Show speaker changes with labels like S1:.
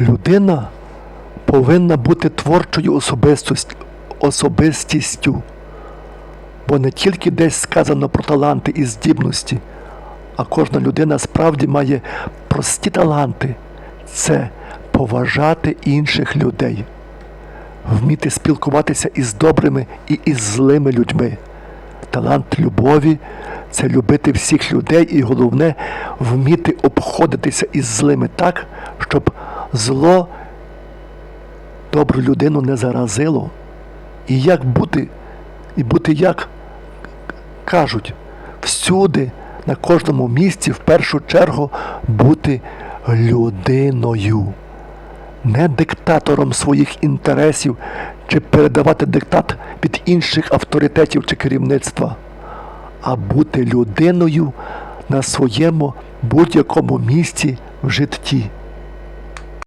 S1: Людина повинна бути творчою особистістю, бо не тільки десь сказано про таланти і здібності, а кожна людина справді має прості таланти це поважати інших людей, вміти спілкуватися із добрими і із злими людьми. Талант любові це любити всіх людей і головне вміти обходитися із злими так, щоб зло добру людину не заразило. І як бути, і бути як кажуть, всюди, на кожному місці, в першу чергу, бути людиною, не диктатором своїх інтересів чи передавати диктат від інших авторитетів чи керівництва, а бути людиною на своєму будь-якому місці в житті.